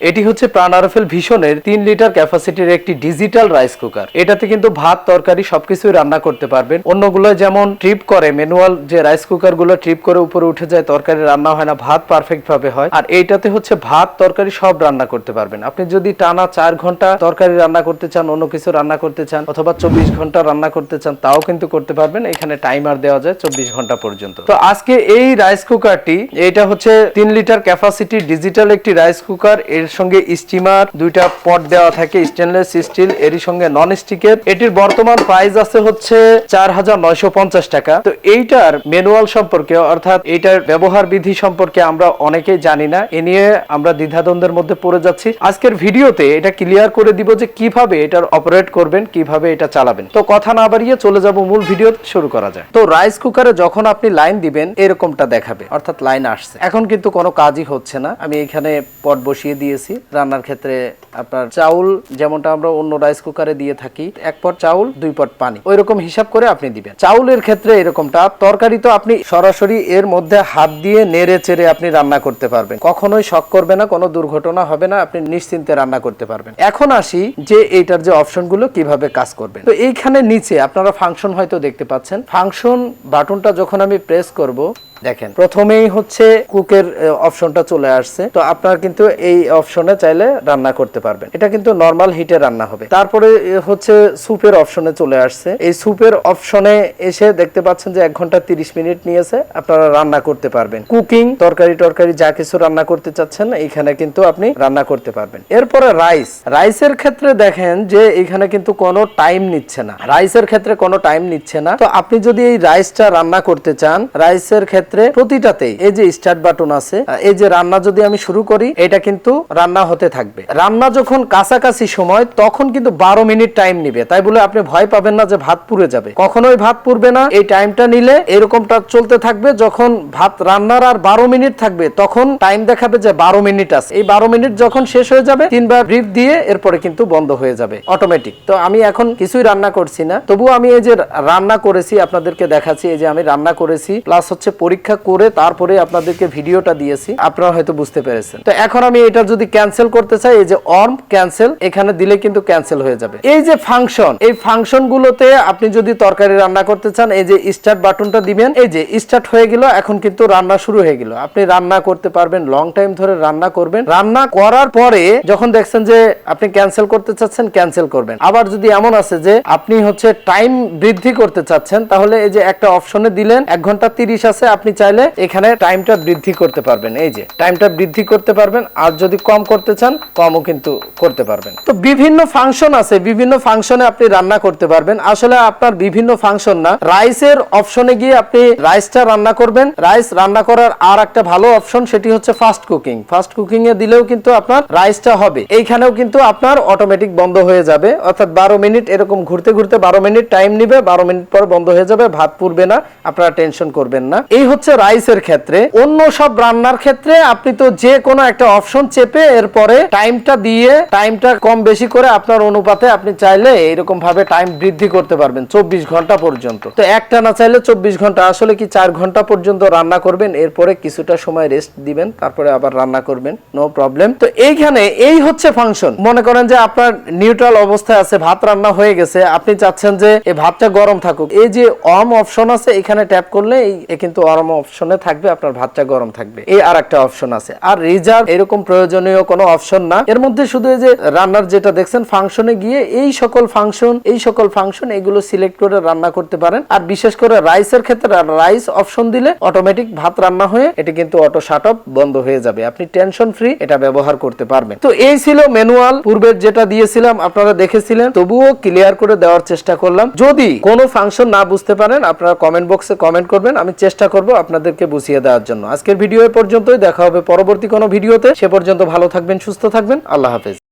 এটি হচ্ছে প্রাণ আরফেল ভীষণের তিন লিটার ক্যাপাসিটির একটি ডিজিটাল রাইস কুকার। এটাতে কিন্তু ভাত, তরকারি সবকিছুই রান্না করতে পারবেন। অন্যগুলো যেমন ট্রিপ করে, ম্যানুয়াল যে রাইস কুকারগুলো ট্রিপ করে উপরে উঠে যায়, তরকারি রান্না হয় না, ভাত পারফেক্ট ভাবে হয়। আর এইটাতে হচ্ছে ভাত, তরকারি সব রান্না করতে পারবেন। আপনি যদি টানা চার ঘণ্টা তরকারি রান্না করতে চান, অন্য কিছু রান্না করতে চান, অথবা চব্বিশ ঘণ্টা রান্না করতে চান, তাও কিন্তু করতে পারবেন। এখানে টাইমার দেওয়া যায় চব্বিশ ঘণ্টা পর্যন্ত। তো আজকে এই রাইস কুকারটি, এটা হচ্ছে তিন লিটার ক্যাপাসিটি ডিজিটাল একটি রাইস কুকার। এর সঙ্গে স্টিমার দুইটা পট দেওয়া থাকে স্টেনলেস স্টিল এরই সঙ্গে নন স্টিকের এটির বর্তমান প্রাইস আছে হচ্ছে চার হাজার নয়শো পঞ্চাশ টাকা। তো এইটার ম্যানুয়াল সম্পর্কে, অর্থাৎ এইটার ব্যবহার বিধি সম্পর্কে আমরা অনেকেই জানি না। এ নিয়ে আমরা দ্বিধাদ্বন্দ্বের মধ্যে পড়ে যাচ্ছি। আজকের ভিডিওতে এটা ক্লিয়ার করে দিব যে কীভাবে এটার অপারেট করবেন, কীভাবে এটা চালাবেন। তো কথা না বাড়িয়ে চলে যাব মূল ভিডিও শুরু করা যায় তো রাইস কুকারে যখন আপনি লাইন দিবেন, এরকমটা দেখাবে, অর্থাৎ লাইন আসছে। এখন কিন্তু কোনো কাজই হচ্ছে না। আমি এখানে পট বসিয়ে দিয়েছি। রান্নার ক্ষেত্রে আপনার চাউল যেমনটা আমরা অন্য রাইস কুকারে দিয়ে থাকি, এক পট চাউল, দুই পট পানি। ওই রকম হিসাব করে আপনি দিবেন। চাউলের ক্ষেত্রে এরকমটা, তরকারি তো আপনি সরাসরি এর মধ্যে হাত দিয়ে নেড়ে চেড়ে আপনি রান্না করতে পারবেন। কখনোই শক করবে না, কোনো দুর্ঘটনা হবে না, আপনি নিশ্চিন্তে রান্না করতে পারবেন। এখন আসি যে এইটার যে অপশনগুলো কীভাবে কাজ করবেন। তো এইখানে নিচে আপনারা ফাংশন হয়তো দেখতে পাচ্ছেন। ফাংশন বাটনটা যখন আমি প্রেস করব দেখেন। প্রথমেই হচ্ছে কুকের অপশনটা চলে আসছে। তো আপনার কিন্তু এই অপশনে চাইলে রান্না করতে পারবেন। এটা কিন্তু নর্মাল হিটে রান্না হবে। তারপরে হচ্ছে স্যুপের অপশনে চলে আসছে। এই স্যুপের অপশনে এসে দেখতে পাচ্ছেন যে এক ঘণ্টা তিরিশ মিনিট নিয়েছে। আপনারা রান্না করতে পারবেন। কুকিং তরকারি টরকারি যা কিছু রান্না করতে চাচ্ছেন, এইখানে কিন্তু আপনি রান্না করতে পারবেন। এরপরে রাইস। রাইসের ক্ষেত্রে দেখেন যে এখানে কিন্তু কোনো টাইম নিচ্ছে না। রাইসের ক্ষেত্রে কোনো টাইম নিচ্ছে না। তো আপনি যদি এই রাইসটা রান্না করতে চান, রাইসের ক্ষেত্রে প্রতিটাতেই এই যে স্টার্ট বাটন আছে এই যে রান্না যদি আমি শুরু করি, এটা কিন্তু রান্না হতে থাকবে। রান্না যখন কাছাকাছি সময়, তখন কিন্তু বারো মিনিট টাইম নিবে। তাই বলে আপনি ভয় পাবেন না যে ভাত পুড়ে যাবে। কখনোই ভাত পুড়বে না। এই টাইমটা নিলে এরকমটা চলতে থাকবে, যখন ভাত রান্নার আর বারো মিনিট থাকবে, তখন টাইম দেখাবে যে বারো মিনিট আছে। এই বারো মিনিট যখন শেষ হয়ে যাবে, তিনবার ব্রিফ দিয়ে এরপরে কিন্তু বন্ধ হয়ে যাবে অটোমেটিক তো আমি এখন কিছুই রান্না করছি না। তবুও আমি এই যে রান্না করেছি, আপনাদেরকে দেখাচ্ছি, এই যে আমি রান্না করেছি প্লাস হচ্ছে পরীক্ষা করে তারপরে আপনাদেরকে ভিডিওটা দিয়েছি। আপনারা হয়তো বুঝতে পেরেছেন। তো এখন আমি এটা যদি ক্যান্সেল করতে চাই, এই যে অর্ম ক্যান্সেল এখানে দিলে কিন্তু ক্যান্সেল হয়ে যাবে। এই যে ফাংশন এই ফাংশন গুলোতে আপনি যদি তরকারি রান্না করতে চান, এই যে স্টার্ট বাটনটা দিবেন, এই যে স্টার্ট হয়ে গেল, এখন কিন্তু রান্না শুরু হয়ে গেল। আপনি রান্না করতে পারবেন লং টাইম ধরে রান্না করবেন। রান্না করার পরে যখন দেখছেন যে আপনি ক্যান্সেল করতে চাচ্ছেন ক্যান্সেল করবেন। আবার যদি এমন আছে যে আপনি হচ্ছে টাইম বৃদ্ধি করতে চাচ্ছেন, তাহলে এই যে একটা অপশনে দিলেন, এক ঘণ্টা তিরিশ আছে, আপনি চাইলে এখানে টাইমটা বৃদ্ধি করতে পারবেন। এই যে টাইমটা বৃদ্ধি করতে পারবেন, আর যদি কম করতে চান, কমও কিন্তু করতে পারবেন। তো বিভিন্ন ফাংশন আছে, বিভিন্ন ফাংশনে আপনি রান্না করতে পারবেন। আসলে আপনার বিভিন্ন ফাংশন না রাইসের অপশনে গিয়ে আপনি রাইসটা রান্না করবেন। রাইস রান্না করার আর একটা ভালো অপশন সেটি হচ্ছে ফাস্ট কুকিং ফাস্ট কুকিং এ দিলেও কিন্তু আপনার রাইসটা হবে। এইখানেও কিন্তু আপনার অটোমেটিক বন্ধ হয়ে যাবে। অর্থাৎ বারো মিনিট এরকম ঘুরতে ঘুরতে বারো মিনিট টাইম নিবে, বারো মিনিট পর বন্ধ হয়ে যাবে, ভাত পুরবে না, আপনারা টেনশন করবেন না। এই হচ্ছে রাইসের ক্ষেত্রে। অন্য সব রান্নার ক্ষেত্রে আপনি তো যে কোনো একটা অপশন চেপে এরপরে টাইমটা দিয়ে টাইমটা কম বেশি করে আপনার অনুপাতে আপনি চাইলে এরকম ভাবে টাইম বৃদ্ধি করতে পারবেন, চব্বিশ ঘণ্টা পর্যন্ত। তো একটা না চাইলে চব্বিশ ঘণ্টা, আসলে কি চার ঘণ্টা পর্যন্ত রান্না করবেন, এরপরে কিছুটা সময় রেস্ট দিবেন, তারপরে আবার রান্না করবেন নো প্রবলেম তো এইখানে এই হচ্ছে ফাংশন মনে করেন যে আপনার নিউট্রাল অবস্থায় আছে, ভাত রান্না হয়ে গেছে, আপনি চাচ্ছেন যে এই ভাতটা গরম থাকুক। এই যে অম অপশন আছে, এখানে ট্যাপ করলে এই কিন্তু অরম অপশনে থাকবে, আপনার ভাতটা গরম থাকবে। এই আর একটা অপশন আছে। আর রিজার্ভ এরকম প্রয়োজনীয় কোনো অপশন না। এর মধ্যে শুধু এই যে রান্নার যেটা দেখছেন ফাংশনে গিয়ে এই সকল ফাংশন এই সকল ফাংশন এগুলো সিলেক্ট করে রান্না করতে পারেন। আর বিশেষ করে রাইসের ক্ষেত্রে রাইস অপশন দিলে অটোমেটিক ভাত রান্না হয়ে এটা কিন্তু অটো শাট অফ বন্ধ হয়ে যাবে। আপনি টেনশন ফ্রি এটা ব্যবহার করতে পারবেন। তো এই ছিল ম্যানুয়াল পূর্বের যেটা দিয়েছিলাম, আপনারা দেখেছিলেন। তবুও ক্লিয়ার করে দেওয়ার চেষ্টা করলাম। যদি কোনো ফাংশন না বুঝতে পারেন, আপনারা কমেন্ট বক্সে কমেন্ট করবেন। আমি চেষ্টা করব আপনাদেরকে বুঝিয়ে দেওয়ার জন্য। আজকের ভিডিও এ পর্যন্তই। দেখা হবে পরবর্তী কোনো ভিডিওতে। সে পর্যন্ত ভালো থাকবেন, সুস্থ থাকবেন। আল্লাহ হাফেজ।